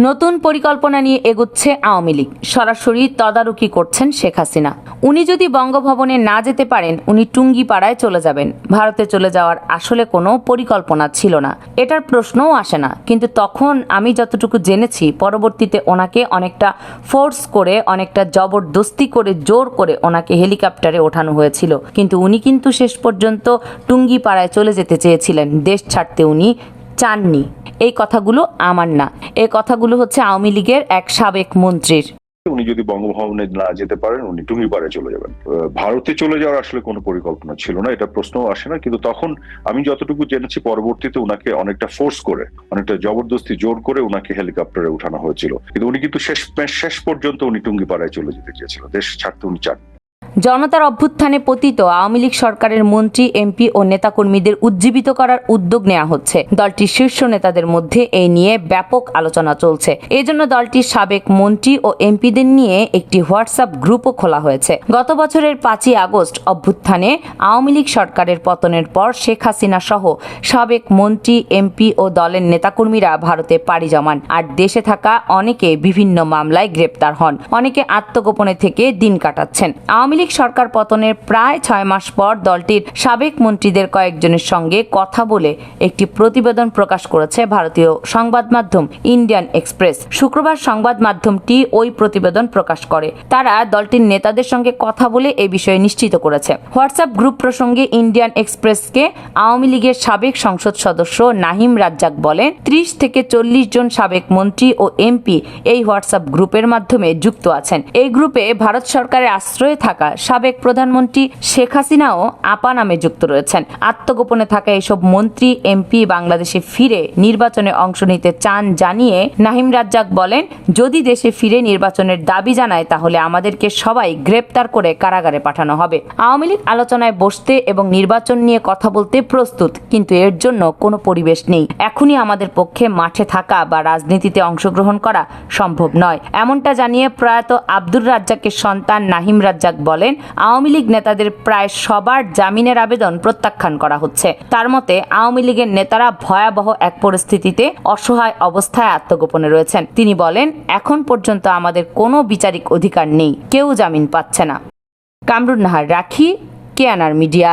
নতুন পরিকল্পনা নিয়ে এগুচ্ছে আওয়ামী লীগ। সরাসরি তদারকি করছেন শেখ হাসিনা। উনি যদি বঙ্গভবনে না যেতে পারেন, উনি টুঙ্গিপাড়ায় চলে যাবেন। ভারতে চলে যাওয়ার আসলে কোনো পরিকল্পনা ছিল না। এটার প্রশ্নও আসে না। কিন্তু তখন আমি যতটুকু জেনেছি, পরবর্তীতে ওনাকে অনেকটা ফোর্স করে, অনেকটা জবরদস্তি করে, জোর করে ওনাকে হেলিকপ্টারে ওঠানো হয়েছিল। কিন্তু উনি কিন্তু শেষ পর্যন্ত টুঙ্গিপাড়ায় চলে যেতে চেয়েছিলেন। দেশ ছাড়তে উনি চাননি। এই কথাগুলো আমার না। এই কথাগুলো হচ্ছে আওয়ামী লীগের এক সাবেক মন্ত্রীর। উনি যদি বঙ্গভবনে না যেতে পারেন, উনি টুঙ্গিপাড়ে চলে যাবেন। ভারতে চলে যাওয়ার আসলে কোনো পরিকল্পনা ছিল না, এটা প্রশ্নও আসে না। কিন্তু তখন আমি যতটুকু জেনেছি, পরবর্তীতে উনাকে অনেকটা ফোর্স করে, অনেকটা জবরদস্তি জোর করে উনাকে হেলিকপ্টারে উঠানো হয়েছিল। কিন্তু উনি কিন্তু শেষ শেষ পর্যন্ত উনি টুঙ্গিপাড়ায় চলে যেতে চেয়েছিল। দেশ ছাড়তে উনি চান জনতার অভ্যুত্থানে পতিত আওয়ামী লীগ সরকারের মন্ত্রী, এমপি ও নেতাকর্মীদের উজ্জীবিত করার উদ্যোগ নেওয়া হচ্ছে। দলটির শীর্ষ নেতাদের মধ্যে এই নিয়ে ব্যাপক আলোচনা চলছে। এই জন্য দলটির সাবেক মন্ত্রী ও এমপিদের নিয়ে একটি হোয়াটসঅ্যাপ গ্রুপও খোলা হয়েছে। গত বছরের পাঁচই আগস্ট অভ্যুত্থানে আওয়ামী লীগ সরকারের পতনের পর শেখ হাসিনা সহ সাবেক মন্ত্রী, এমপি ও দলের নেতাকর্মীরা ভারতে পাড়ি জমান। আর দেশে থাকা অনেকে বিভিন্ন মামলায় গ্রেপ্তার হন। অনেকে আত্মগোপনে থেকে দিন কাটাচ্ছেন। আওয়ামী লীগ সরকার পতনের প্রায় ছয় মাস পর দলটির সাবেক মন্ত্রীদের কয়েকজনের সঙ্গে কথা বলে একটি প্রতিবেদন প্রকাশ করেছে ভারতীয় সংবাদ মাধ্যম ইন্ডিয়ান এক্সপ্রেস। শুক্রবার সংবাদ মাধ্যমটি ওই প্রতিবেদন প্রকাশ করে। তারা দলটির নেতাদের সঙ্গে কথা বলে এ বিষয়ে নিশ্চিত করেছে। হোয়াটসঅ্যাপ গ্রুপ প্রসঙ্গে ইন্ডিয়ান এক্সপ্রেসকে আওয়ামী লীগের সাবেক সংসদ সদস্য নাহিম রাজ্জাক বলেন, ত্রিশ থেকে চল্লিশ জন সাবেক মন্ত্রী ও এমপি এই হোয়াটসঅ্যাপ গ্রুপের মাধ্যমে যুক্ত আছেন। এই গ্রুপে ভারত সরকারের আশ্রয়ে থাকা সাবেক প্রধানমন্ত্রী শেখ হাসিনাও আপা নামে যুক্ত রয়েছেন। আত্মগোপনে থাকা এইসব মন্ত্রী, এমপি বাংলাদেশে ফিরে নির্বাচনে অংশ নিতে চান জানিয়ে নাহিম রাজ্জাক বলেন, যদি দেশে ফিরে নির্বাচনের দাবি জানায়, তাহলে আমাদেরকে সবাই গ্রেপ্তার করে কারাগারে পাঠানো হবে। আওয়ামী লীগ আলোচনায় বসতে এবং নির্বাচন নিয়ে কথা বলতে প্রস্তুত, কিন্তু এর জন্য কোনো পরিবেশ নেই। এখনই আমাদের পক্ষে মাঠে থাকা বা রাজনীতিতে অংশগ্রহণ করা সম্ভব নয়। এমনটা জানিয়ে প্রয়াত আব্দুর রাজ্জাকের সন্তান নাহিম রাজ্জাক বলেন, আওয়ামী লীগ নেতাদের প্রায় সবার জামিনের আবেদন প্রত্যাখ্যান করা হচ্ছে। তার মতে, আওয়ামী লীগের নেতারা ভয়াবহ এক পরিস্থিতিতে অসহায় অবস্থায় আত্মগোপনে রয়েছেন। তিনি বলেন, এখন পর্যন্ত আমাদের কোনো বিচারিক অধিকার নেই, কেউ জামিন পাচ্ছে না। কামরুন নাহার, রাখি কেয়ানার মিডিয়া।